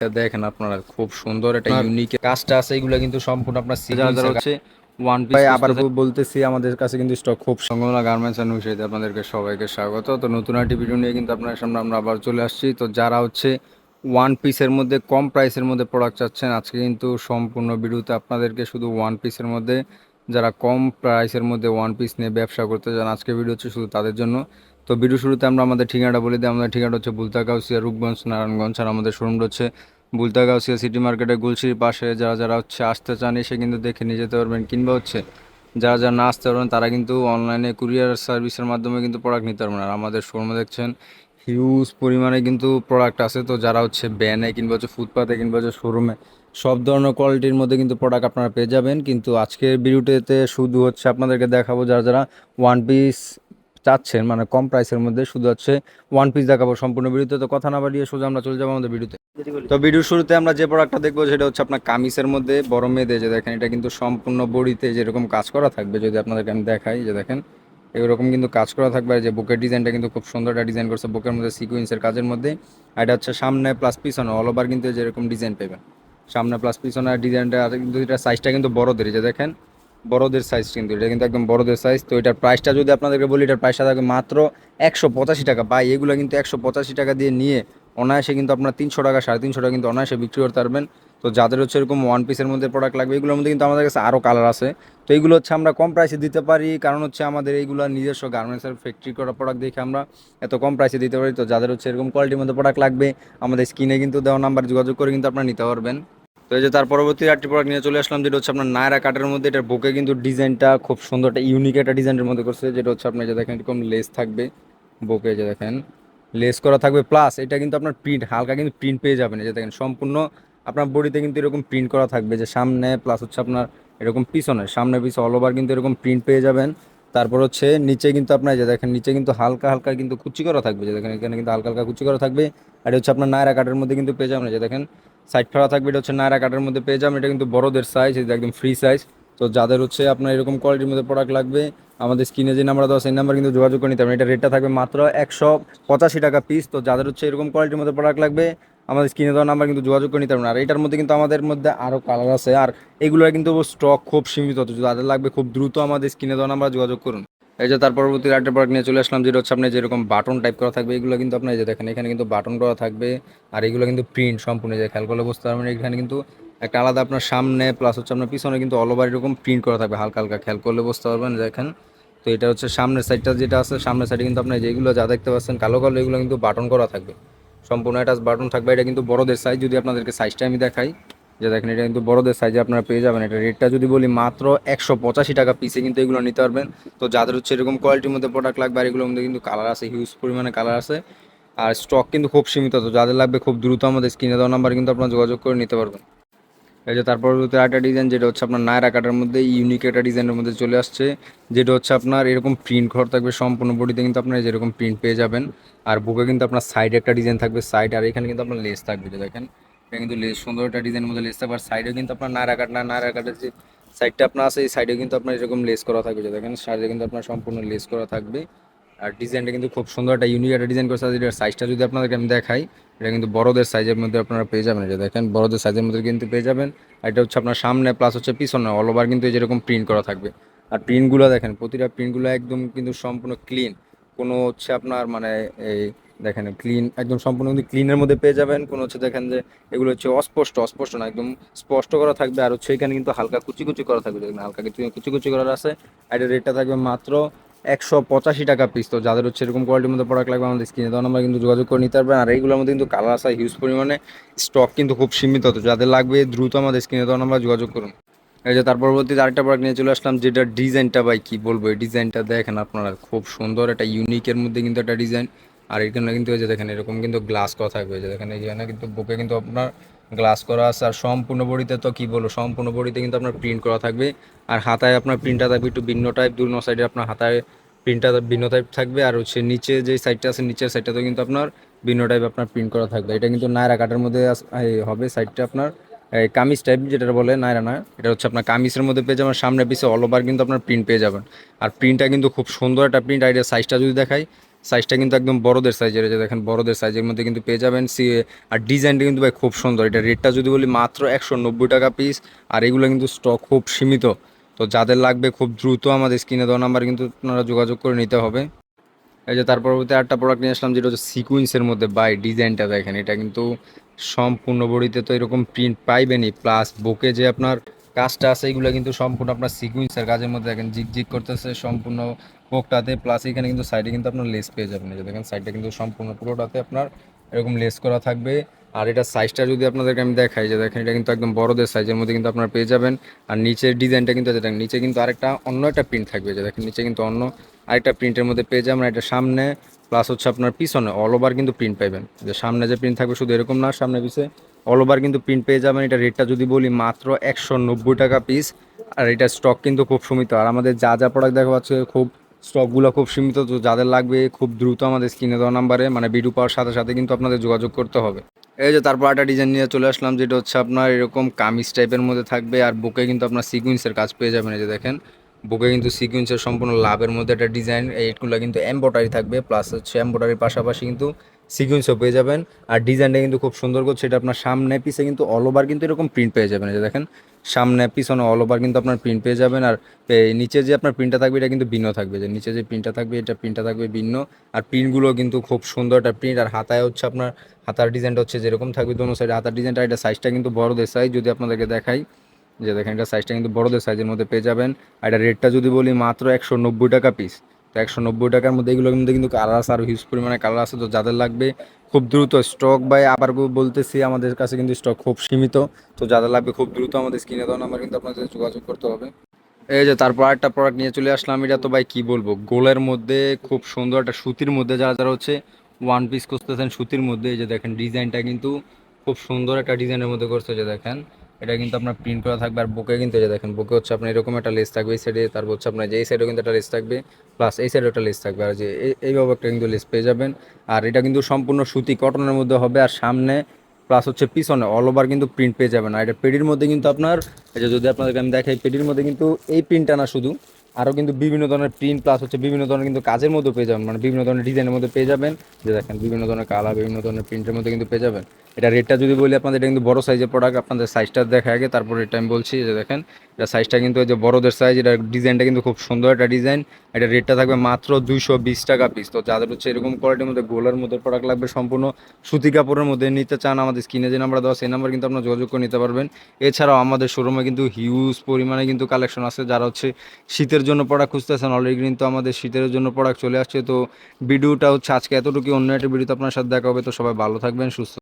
দেখেন আপনারা খুব সুন্দর একটা ইউনিক কাজটা আছে এগুলো কিন্তু সম্পূর্ণ আপনার সিগনেচার হচ্ছে ওয়ান পিস আবার বলতেছি আমাদের কাছে কিন্তু স্টক খুব সংগনা গার্মেন্টস অ্যান্ড উইসাইতে আপনাদেরকে সবাইকে স্বাগত। তো নতুন একটি ভিডিও নিয়ে কিন্তু আপনার সামনে আমরা আবার চলে আসছি। তো যারা হচ্ছে ওয়ান পিসের মধ্যে কম প্রাইসের মধ্যে প্রোডাক্ট চাচ্ছেন আজকে কিন্তু সম্পূর্ণ ভিডিওতে আপনাদেরকে শুধু ওয়ান পিসের মধ্যে যারা কম প্রাইসের মধ্যে ওয়ান পিস নিয়ে ব্যবসা করতে চান আজকে ভিডিও হচ্ছে শুধু তাদের জন্য। তো ভিডিও শুরুতে আমরা আমাদের ঠিকানাটা বলে দিই। আমাদের ঠিকানা হচ্ছে বুলতাগাউসিয়া, রূপগঞ্জ, নারায়ণগঞ্জ, আর আমাদের শোরুমটা হচ্ছে বুলতাগাউসিয়া সিটি মার্কেটে গুলশির পাশে। যারা যারা হচ্ছে আসতে চান, এসে কিন্তু দেখে নিয়ে যেতে পারবেন। কিংবা হচ্ছে যারা যারা না আসতে পারবেন, তারা কিন্তু অনলাইনে কুরিয়ার সার্ভিসের মাধ্যমে কিন্তু প্রোডাক্ট নিতে পারবেন। আর আমাদের শোরুমে দেখছেন হিউজ পরিমাণে কিন্তু প্রোডাক্ট আছে। তো যারা হচ্ছে ব্যানে কিংবা হচ্ছে ফুটপাতে কিংবা হচ্ছে শোরুমে সব ধরনের কোয়ালিটির মধ্যে কিন্তু প্রোডাক্ট আপনারা পেয়ে যাবেন। কিন্তু আজকের ভিডিওটিতে শুধু হচ্ছে আপনাদেরকে দেখাবো, যারা যারা ওয়ান পিস চাচ্ছেন মানে কম প্রাইসের মধ্যে শুধু হচ্ছে ওয়ান পিস দেখাবো সম্পূর্ণ ভিডিওতে। তো কথা না বাড়িয়ে সোজা আমরা চলে যাব আমাদের ভিডিওতে। তো ভিডিওর শুরুতে আমরা যে প্রোডাক্টটা দেখব সেটা হচ্ছে আপনার কামিজের মধ্যে বড় মেয়েদের যে দেখেন এটা কিন্তু সম্পূর্ণ বডিতে যেরকম কাজ করা থাকবে যদি আপনাদেরকে আমি দেখাই যে দেখেন এরকম কিন্তু কাজ করা থাকবে। আর যে বুকের ডিজাইনটা কিন্তু খুব সুন্দর একটা ডিজাইন করছে বুকের মধ্যে সিকুয়েন্সের কাজের মধ্যে। আর এটা হচ্ছে সামনে প্লাস পিছনে অল ওভার কিন্তু যেরকম ডিজাইন পাবেন। সামনে প্লাস পিছনে ডিজাইনটা কিন্তু এটা সাইজটা কিন্তু বড়দের যে দেখেন বড়দের সাইজ কিন্তু, এটা কিন্তু একদম বড়দের সাইজ তো এটার প্রাইসটা যদি আপনাদেরকে বলি, এটার প্রাইসটা থাকবে মাত্র একশো পঁচাশি টাকা। বা এগুলো কিন্তু একশো পঁচাশি টাকা দিয়ে নিয়ে অনায়াসে কিন্তু আপনার তিনশো টাকা, সাড়ে তিনশো টাকা কিন্তু অনায়াসে বিক্রি করতে পারবেন। তো যাদের হচ্ছে এরকম ওয়ান পিসের মধ্যে প্রোডাক্ট লাগবে, এগুলোর মধ্যে কিন্তু আমাদের কাছে আরও কালার আছে। তো এইগুলো হচ্ছে আমরা কম প্রাইসে দিতে পারি, কারণ হচ্ছে আমাদের এইগুলো নিজস্ব গার্মেন্টসের ফ্যাক্টরি করা প্রোডাক্ট দেখে আমরা এত কম প্রাইসে দিতে পারি। তো যাদের হচ্ছে এরকম কোয়ালিটির মধ্যে প্রোডাক্ট লাগবে, আমাদের স্ক্রিনে কিন্তু দেওয়া নাম্বার যোগাযোগ করে কিন্তু আপনারা নিতে পারবেন। তো এই যে তার পরবর্তী আরেকটি প্রোডাক্ট নিয়ে চলে আসলাম, যেটা হচ্ছে আপনার নায়রা কাটের মধ্যে। এটার বুকে কিন্তু ডিজাইনটা খুব সুন্দর, একটা ইউনিক একটা ডিজাইনের মধ্যে করছে, যেটা হচ্ছে আপনার যে দেখেন, এরকম লেস থাকবে বুকে যে দেখেন। লেস করা থাকবে প্লাস এটা কিন্তু আপনার প্রিন্ট হালকা কিন্তু প্রিন্ট পেয়ে যাবেন যে দেখেন, সম্পূর্ণ আপনার বডিতে কিন্তু এরকম প্রিন্ট করা থাকবে, যে সামনে প্লাস হচ্ছে আপনার এরকম পিছনে, সামনে পিছনে অল ওভার কিন্তু এরকম প্রিন্ট পেয়ে যাবেন। তারপর হচ্ছে নিচে কিন্তু আপনার যে দেখেন, নিচে কিন্তু হালকা হালকা কিন্তু কুচি করা থাকবে, যে দেখেন, এখানে কিন্তু হালকা হালকা কুচি করা থাকবে। আর হচ্ছে আপনার নায়রা কাটের মধ্যে কিন্তু পেয়ে যাবেন যে দেখেন সাইড ফেরা থাকবে, এটা হচ্ছে নায়রা কাটের মধ্যে পেয়ে যাবেন। এটা কিন্তু বড়দের সাইজ এটা একদম ফ্রি সাইজ তো যাদের হচ্ছে আপনার এরকম কোয়ালিটির মধ্যে প্রোডাক্ট লাগবে, আমাদের স্ক্রিনে যে নাম্বার দেওয়া সেই নাম্বার কিন্তু যোগাযোগ করে নিতে পারেন এটা রেটটা থাকবে মাত্র একশো পঁচাশি টাকা পিস তো যাদের হচ্ছে এরকম কোয়ালিটির মধ্যে প্রোডাক্ট লাগবে, আমাদের স্ক্রিনে দেওয়া নাম্বার কিন্তু যোগাযোগ করে নিতে পারবেন। আর এটার মধ্যে কিন্তু আমাদের মধ্যে আরও কালার আছে। আর এগুলোর কিন্তু স্টক খুব সীমিত, তো যাদের লাগবে খুব দ্রুত আমাদের স্ক্রিনে দেওয়া নাম্বার যোগাযোগ করুন। এই যে তার পরবর্তী একটা প্রোডাক্ট নিয়ে চলে আসলাম, যেটা হচ্ছে আপনার যেরকম বাটন টাইপ করা থাকবে, এগুলো কিন্তু আপনার যে দেখেন, এখানে কিন্তু বাটন করা থাকবে, আর এগুলো কিন্তু প্রিন্ট সম্পূর্ণ যে খেয়াল করলে বুঝতে পারবেন, এখানে কিন্তু একটা আলাদা আপনার সামনে প্লাস হচ্ছে আপনার পিছনে কিন্তু অল ওভার এরকম প্রিন্ট করা থাকবে, হালকা হালকা খেয়াল করলে বুঝতে পারবেন, দেখেন। তো এটা হচ্ছে সামনের সাইডটা যেটা আছে, সামনের সাইডে কিন্তু আপনার যেগুলো যা দেখতে পাচ্ছেন, কালো কালো, এগুলো কিন্তু বাটন করা থাকবে। সম্পূর্ণ একটা বাটন থাকবে, এটা কিন্তু বড়দের সাইজ যদি আপনাদেরকে সাইজটা আমি দেখাই। যে দেখেন, এটা কিন্তু বড়দের সাইজে আপনারা পেয়ে যাবেন। এটা রেটটা যদি বলি মাত্র একশো পঁচাশি টাকা পিসে কিন্তু এগুলো নিতে পারবেন। তো যাদের হচ্ছে এরকম কোয়ালিটির মধ্যে প্রোডাক্ট লাগবে আর এগুলোর মধ্যে কিন্তু কালার আছে হিউজ পরিমাণে কালার আছে। আর স্টক কিন্তু খুব সীমিত, তো যাদের লাগবে খুব দ্রুত আমাদের স্ক্রিনে দেওয়া নাম্বার কিন্তু আপনারা যোগাযোগ করে নিতে পারবেন। এই যে তারপর একটা ডিজাইন যেটা হচ্ছে আপনার নায়রা কাটার মধ্যে ইউনিক একটা ডিজাইনের মধ্যে চলে আসছে। যেটা হচ্ছে আপনার এরকম প্রিন্ট ঘর থাকবে, সম্পূর্ণ বডিতে কিন্তু আপনার যেরকম প্রিন্ট পেয়ে যাবেন। আর বুকে কিন্তু আপনার সাইডে একটা ডিজাইন থাকবে সাইড আর এখানে কিন্তু আপনার লেস থাকবে দেখেন। এটা কিন্তু লেস সুন্দর একটা ডিজাইনের মধ্যে লেস থাকবে আর সাইডে কিন্তু আপনার নায়রা কাট না কাটের যে সাইডটা আপনার আছে, এই সাইডে কিন্তু আপনার এরকম লেস করা থাকবে যে দেখেন সাইডে কিন্তু আপনার সম্পূর্ণ লেস করা থাকবে। আর ডিজাইনটা কিন্তু খুব সুন্দর একটা ইউনিক একটা ডিজাইন করছে। এটার সাইজটা যদি আপনাদেরকে আমি দেখাই, এটা কিন্তু বড়দের সাইজের মধ্যে আপনারা পেয়ে যাবেন। এটা দেখেন, বড়দের সাইজের মধ্যে কিন্তু পেয়ে যাবেন। আর এটা হচ্ছে আপনার সামনে প্লাস হচ্ছে পিছনে অল ওভার কিন্তু যেরকম প্রিন্ট করা থাকবে। আর প্রিন্টগুলো দেখেন, প্রতিটা প্রিন্টগুলো একদম কিন্তু সম্পূর্ণ ক্লিন কোনো হচ্ছে আপনার মানে এই দেখেন ক্লিন একদম সম্পূর্ণ কিন্তু ক্লিনের মধ্যে পেয়ে যাবেন। কোনো হচ্ছে দেখেন যে এগুলো হচ্ছে অস্পষ্ট অস্পষ্ট না, একদম স্পষ্ট করা থাকবে। আর হচ্ছে এখানে কিন্তু হালকা কুচি কুচি করা থাকবে। দেখেন, হালকা কুচি কুচি করার আছে। আর রেটটা থাকবে মাত্র একশো পঁচাশি টাকা পিস তো যাদের হচ্ছে এরকম কোয়ালিটির মধ্যে প্রোডাক্ট লাগবে, আমাদের স্ক্রিনে তখন আমরা কিন্তু যোগাযোগ করে নিতে পারবেন। আর এইগুলোর মধ্যে কিন্তু কালার আসা হিউজ পরিমাণে। স্টক কিন্তু খুব সীমিত। তো যাদের লাগবে দ্রুত আমাদের স্ক্রিনে তখন আমরা যোগাযোগ করুন। এই যে তার পরবর্তীতে আরেকটা প্রোডাক্ট নিয়ে চলে আসলাম, যেটা ডিজাইনটা ভাই কি বলব? এই ডিজাইনটা দেখেন আপনারা, খুব সুন্দর। একটা ইউনিকের মধ্যে কিন্তু একটা ডিজাইন আর এখানে কিন্তু এই যে দেখেন, এরকম কিন্তু গ্লাস করা থাকবে। যে দেখেন এখানে কিন্তু বুকে কিন্তু আপনার গ্লাস করা আছে। আর সম্পূর্ণ বডিতে তো কী বলব, সম্পূর্ণ বডিতে কিন্তু আপনার প্রিন্ট করা থাকবে। আর হাতায় আপনার প্রিন্টটা থাকবে একটু ভিন্ন টাইপ দুর্ন সাইডে আপনার হাতায় প্রিন্টটা ভিন্ন টাইপ থাকবে। আর হচ্ছে নিচে যে সাইডটা আছে, নিচের সাইডটাতেও কিন্তু আপনার ভিন্ন টাইপ আপনার প্রিন্ট করা থাকবে। এটা কিন্তু নায়রা কাটার মধ্যে হবে সাইডটা আপনার, এই কামিজ টাইপ যেটা বলে নায়রা না, এটা হচ্ছে আপনার কামিজের মধ্যে পেয়ে যাবেন। সামনে পিছে অল ওভার কিন্তু আপনার প্রিন্ট পেয়ে যাবেন। আর প্রিন্টটা কিন্তু খুব সুন্দর একটা প্রিন্ট আর সাইজটা যদি দেখাই সাইজটা কিন্তু একদম বড়দের সাইজের যে দেখেন বড়দের সাইজের মধ্যে কিন্তু পেয়ে যাবেন সি, আর ডিজাইনটা কিন্তু ভাই খুব সুন্দর। এটা রেটটা যদি বলি মাত্র একশো নব্বই টাকা পিস আর এগুলো কিন্তু স্টক খুব সীমিত। তো যাদের লাগবে খুব দ্রুত আমাদের স্ক্রিনে দেওয়া নাম্বার কিন্তু আপনারা যোগাযোগ করে নিতে হবে। এই যে তার পরবর্তী একটা প্রোডাক্ট নিয়ে আসলাম, যেটা হচ্ছে সিকুয়েন্সের মধ্যে বাই ডিজাইনটা দেখেন। এটা কিন্তু সম্পূর্ণ বডিতে তো এরকম প্রিন্ট পাইবেনই প্লাস বুকে যে আপনার কাজটা আছে, এগুলো কিন্তু সম্পূর্ণ আপনার সিকুয়েন্সের কাজের মধ্যে দেখেন, জিগ জিগ করতেছে, সম্পূর্ণ বুকটাতে প্লাস এখানে কিন্তু সাইডে কিন্তু আপনার লেস পেয়ে যাবেন। যে দেখেন সাইডটা কিন্তু সম্পূর্ণ পুরোটাতে আপনার এরকম লেস করা থাকবে। আর এটা সাইজটা যদি আপনাদেরকে আমি দেখাই, যে দেখেন, এটা কিন্তু একদম বড়দের সাইজের মধ্যে কিন্তু আপনারা পেয়ে যাবেন। আর নিচের ডিজাইনটা কিন্তু দেখেন, নিচে কিন্তু আরেকটা অন্য একটা প্রিন্ট থাকবে, যে দেখেন, নিচে কিন্তু অন্য আরেকটা প্রিন্টের মধ্যে পেয়ে যাবেন। এটা সামনে প্লাস হচ্ছে আপনার পিছনে অল ওভার কিন্তু প্রিন্ট পাবেন যে সামনে যে প্রিন্ট থাকবে, শুধু এরকম না, সামনে পিছে অল ওভার কিন্তু প্রিন্ট পেয়ে যাবেন। এটা রেটটা যদি বলি মাত্র একশো নব্বই টাকা পিস আর এটা স্টক কিন্তু খুব সীমিত। আর আমাদের যা যা প্রোডাক্ট দেখা পাচ্ছে, খুব স্টকগুলো খুব সীমিত, তো যাদের লাগবে খুব দ্রুত আমাদের স্ক্রিনে দেওয়া নাম্বারে মানে ভিডিও পাওয়ার সাথে সাথে কিন্তু আপনাদের যোগাযোগ করতে হবে। এই যে তারপর একটা ডিজাইন নিয়ে চলে আসলাম, যেটা হচ্ছে আপনার এরকম কামিজ টাইপের মধ্যে থাকবে, আর বুকে কিন্তু আপনার সিকুয়েন্সের কাজ পেয়ে যাবেন, এই যে দেখেন। বুকে কিন্তু সিকুয়েন্সের সম্পূর্ণ লাভের মধ্যে একটা ডিজাইন এইগুলো কিন্তু এম্ব্রয়ডারি থাকবে প্লাস হচ্ছে এম্ব্রয়ডারির পাশাপাশি কিন্তু সিকুয়েন্সও পেয়ে যাবেন। আর ডিজাইনটা কিন্তু খুব সুন্দর করছে। এটা আপনার সামনে পিসে কিন্তু অল ওভার কিন্তু এরকম প্রিন্ট পেয়ে যাবেন। যে দেখেন, সামনে পিছনে অল ওভার কিন্তু আপনার প্রিন্ট পেয়ে যাবেন। আর নিচে যে আপনার প্রিন্টটা থাকবে, এটা কিন্তু ভিন্ন থাকবে। যে নিচে যে প্রিন্টটা থাকবে, এটা প্রিন্টটা থাকবে ভিন্ন। আর প্রিন্টগুলো কিন্তু খুব সুন্দর একটা প্রিন্ট আর হাতায় হচ্ছে আপনার, হাতার ডিজাইনটা হচ্ছে যেরকম থাকবে দোনো সাইডে হাতার ডিজাইনটা এটা সাইজটা কিন্তু বড়দের সাইজ যদি আপনাদেরকে দেখাই, যে দেখেন এটা সাইজটা কিন্তু বড়দের সাইজের মধ্যে পেয়ে যাবেন। আর এটা রেটটা যদি বলি মাত্র একশো নব্বই টাকা পিস তো একশো নব্বই টাকার মধ্যে এগুলোর মধ্যে কিন্তু কালার আছে আর হিউজ পরিমাণে কালার আছে, তো যাদের লাগবে খুব দ্রুত স্টক বাই আবার বলতেছি আমাদের কাছে কিন্তু স্টক খুব সীমিত, তো যাদের লাগবে খুব দ্রুত আমাদের স্ক্রিনে দেওয়া নাম্বার কিন্তু আপনাদের যোগাযোগ করতে হবে। এই যে তারপর একটা প্রোডাক্ট নিয়ে চলে আসলাম, এটা তো ভাই কি বলব, গোলের মধ্যে খুব সুন্দর একটা সুতির মধ্যে যারা যারা হচ্ছে ওয়ান পিস করতেছেন সুতির মধ্যে, এই যে দেখেন ডিজাইনটা কিন্তু খুব সুন্দর একটা ডিজাইনের মধ্যে করছে যে দেখেন। এটা কিন্তু আপনার প্রিন্ট করা থাকবে আর বুকে কিন্তু এটা দেখেন, বুকে হচ্ছে আপনার এরকম একটা লেস থাকবে, এই সাইডে তারপর হচ্ছে আপনার যে এই সাইডেও কিন্তু একটা লেস থাকবে প্লাস এই সাইডেও একটা লেস থাকবে। আর যে এই- এইভাবে একটা কিন্তু লেস পেয়ে যাবেন। আর এটা কিন্তু সম্পূর্ণ সুতি কটনের মধ্যে হবে, আর সামনে প্লাস হচ্ছে পিছনে অল ওভার কিন্তু প্রিন্ট পেয়ে যাবেন। আর এটা পেডির মধ্যে কিন্তু আপনার এটা যদি আপনাদেরকে আমি দেখাই পেডির মধ্যে কিন্তু এই প্রিন্টটা না শুধু আরও কিন্তু বিভিন্ন ধরনের প্রিন্ট প্লাস হচ্ছে বিভিন্ন ধরনের কিন্তু কাজের মধ্যে পেয়ে যাবেন। মানে বিভিন্ন ধরনের ডিজাইনের মধ্যে পেয়ে যাবেন। যে দেখেন, বিভিন্ন ধরনের কালার বিভিন্ন ধরনের প্রিন্টের মধ্যে কিন্তু পেয়ে যাবেন। এটা রেটটা যদি বলি আপনাদের, এটা কিন্তু বড় সাইজের প্রোডাক্ট আপনাদের সাইজটা দেখা আগে, তারপর এটা আমি বলছি, যে দেখেন, এটা সাইজটা কিন্তু যে বড়দের সাইজ এটা ডিজাইনটা কিন্তু খুব সুন্দর একটা ডিজাইন এটা রেটটা থাকবে মাত্র দুইশো বিশ টাকা পিস তো যাদের হচ্ছে এরকম কোয়ালিটির মধ্যে গোলার মধ্যে প্রোডাক্ট লাগবে সম্পূর্ণ সুতি কাপড়ের মধ্যে নিতে চান, আমাদের স্ক্রিনে যে নাম্বার দেওয়া সেই নাম্বার কিন্তু আপনার যোগাযোগ করে নিতে পারবেন। এছাড়াও আমাদের শোরুমে কিন্তু হিউজ পরিমাণে কিন্তু কালেকশন আছে। যারা হচ্ছে শীতের জন্য প্রোডাক্ট খুঁজতেছেন অলরেডি কিন্তু আমাদের শীতের জন্য প্রোডাক্ট চলে আসছে। তো ভিডিওটা হচ্ছে আজকে এতটুকু অন্য একটা ভিডিওতে আপনার সাথে দেখা হবে, তো সবাই ভালো থাকবেন, সুস্থ